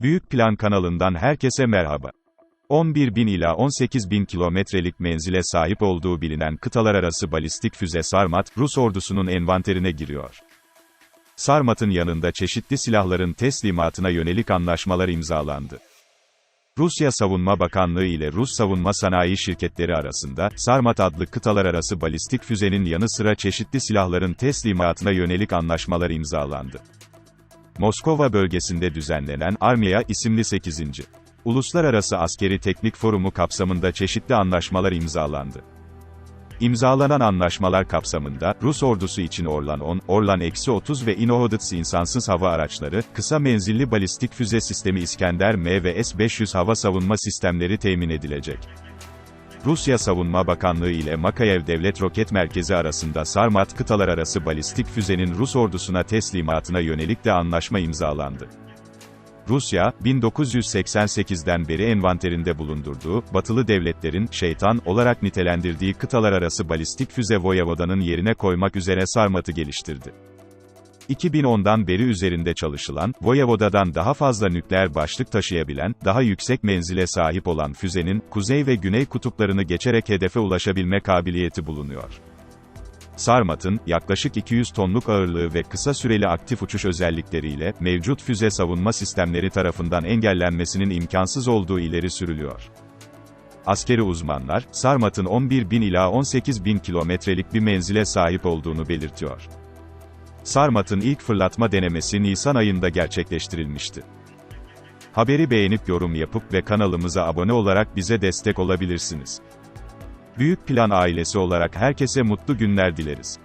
Büyük Plan kanalından herkese merhaba. 11 bin ila 18 bin kilometrelik menzile sahip olduğu bilinen kıtalar arası balistik füze Sarmat, Rus ordusunun envanterine giriyor. Sarmat'ın yanında çeşitli silahların teslimatına yönelik anlaşmalar imzalandı. Rusya Savunma Bakanlığı ile Rus savunma sanayi şirketleri arasında, Sarmat adlı kıtalar arası balistik füzenin yanı sıra çeşitli silahların teslimatına yönelik anlaşmalar imzalandı. Moskova bölgesinde düzenlenen Armia isimli 8. Uluslararası Askeri Teknik Forumu kapsamında çeşitli anlaşmalar imzalandı. İmzalanan anlaşmalar kapsamında, Rus ordusu için Orlan 10, Orlan -30 ve Inohodets insansız hava araçları, kısa menzilli balistik füze sistemi İskender M ve S-500 hava savunma sistemleri temin edilecek. Rusya Savunma Bakanlığı ile Makayev Devlet Roket Merkezi arasında Sarmat kıtalar arası balistik füzenin Rus ordusuna teslimatına yönelik de anlaşma imzalandı. Rusya, 1988'den beri envanterinde bulundurduğu, batılı devletlerin, şeytan, olarak nitelendirdiği kıtalar arası balistik füze Voyevoda'nın yerine koymak üzere Sarmat'ı geliştirdi. 2010'dan beri üzerinde çalışılan, Voyevoda'dan daha fazla nükleer başlık taşıyabilen, daha yüksek menzile sahip olan füzenin, kuzey ve güney kutuplarını geçerek hedefe ulaşabilme kabiliyeti bulunuyor. Sarmat'ın, yaklaşık 200 tonluk ağırlığı ve kısa süreli aktif uçuş özellikleriyle, mevcut füze savunma sistemleri tarafından engellenmesinin imkansız olduğu ileri sürülüyor. Askeri uzmanlar, Sarmat'ın 11 bin ila 18 bin kilometrelik bir menzile sahip olduğunu belirtiyor. Sarmat'ın ilk fırlatma denemesi Nisan ayında gerçekleştirilmişti. Haberi beğenip yorum yapıp ve kanalımıza abone olarak bize destek olabilirsiniz. Büyük Plan ailesi olarak herkese mutlu günler dileriz.